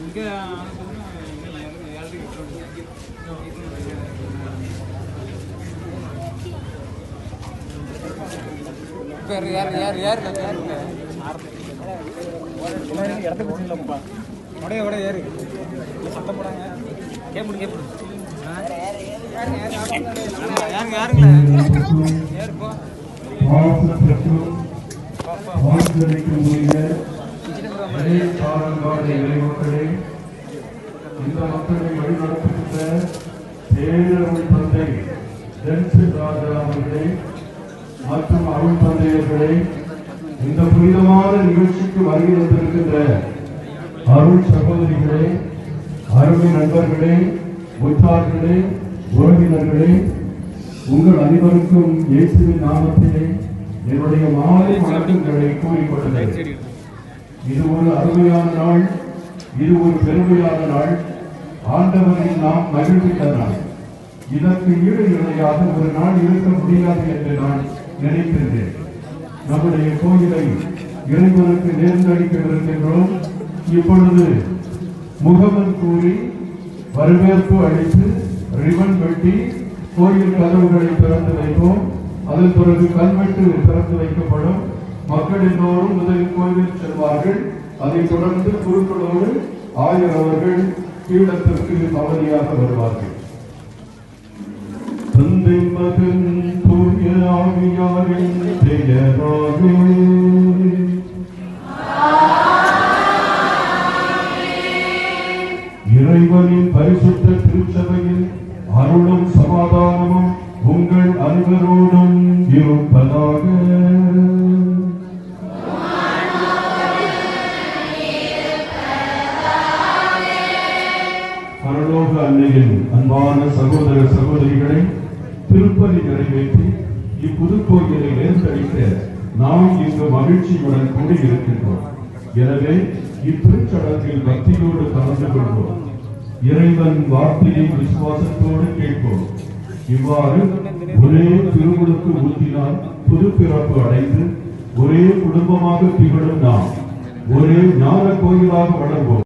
இங்கே ஏழரை யார் யார் யார் யாருங்க இடத்துக்கு போட்டுங்களா உடைய உடைய ஏறு சத்தம் போடாங்க கேப்பிடு கேப்பிடு யாருங்க யாருங்களா ஏறு போ வாசத்திற்கும் இந்த மக்களை வழிநடத்துகின்ற பேரருள் தந்தை ஜென்சன் ராஜா அவர்களே மற்றும் அருள் தந்தையர்களே இந்த புனிதமான நிகழ்ச்சிக்கு வருகை வந்திருக்கின்ற அருள் சகோதரிகளே அருமை நண்பர்களே உற்றார்களே உறவினர்களே உங்கள் அனைவருக்கும் இயேசுவின் நாமத்திலே என்னுடைய மாலை வணக்கங்களை கூறிக்கொண்டது. இது ஒரு அருமையான நாள் இது ஒரு பெருமையான நாள். ஆண்டவரை நாம் மகிழ்வித்த நாள். இதற்கு ஈடு இணையாக ஒரு நாள் இருக்க முடியாது என்று நான் நினைக்கின்றேன். நம்முடைய கோயிலை இறைவனுக்கு நேர்ந்தளிக்கவிருக்கின்றோம் இப்பொழுது முகமன் கூறி வரவேற்பு அளித்து ரிவன் வெட்டி கோயில் கதவுகளை திறந்து வைப்போம். அதன் பிறகு கல்வெட்டு திறந்து வைக்கப்படும். மக்கள் எல்லோரும் முதலில் கோயிலில் செல்வார்கள். அதைத் தொடர்ந்து குருக்களோடு ஆயர் அவர்கள் பீடத்திற்கு அவதியாக வருவார்கள். தந்தை மகன் தூய ஆவியாரின் பெயராலே. இறைவனின் பரிசுத்த திருச்சபையில் அருளும் சமாதானமும் உங்கள் அனைவரோடும் இருப்பதாக. பரலோக அன்னையின் அன்பான சகோதர சகோதரிகளை திருப்பதி நிறைவேற்றி இப்புது கோயிலை நேர்ந்தளிக்க நாம் இங்கு மகிழ்ச்சியுடன் கூடியிருக்கின்றோம். எனவே இத்திருச்சடங்கில் பக்தியோடு கலந்து கொள்வோம். இறைவன் வார்த்தையை விசுவாசத்தோடு கேட்போம். இவ்வாறு ஒரே திருவுளுக்கு ஊற்றினால் புது பிறப்பு அடைந்து ஒரே குடும்பமாக திகழும் நாம். ஒரே ஞான கோயிலாக வளர்வோம்.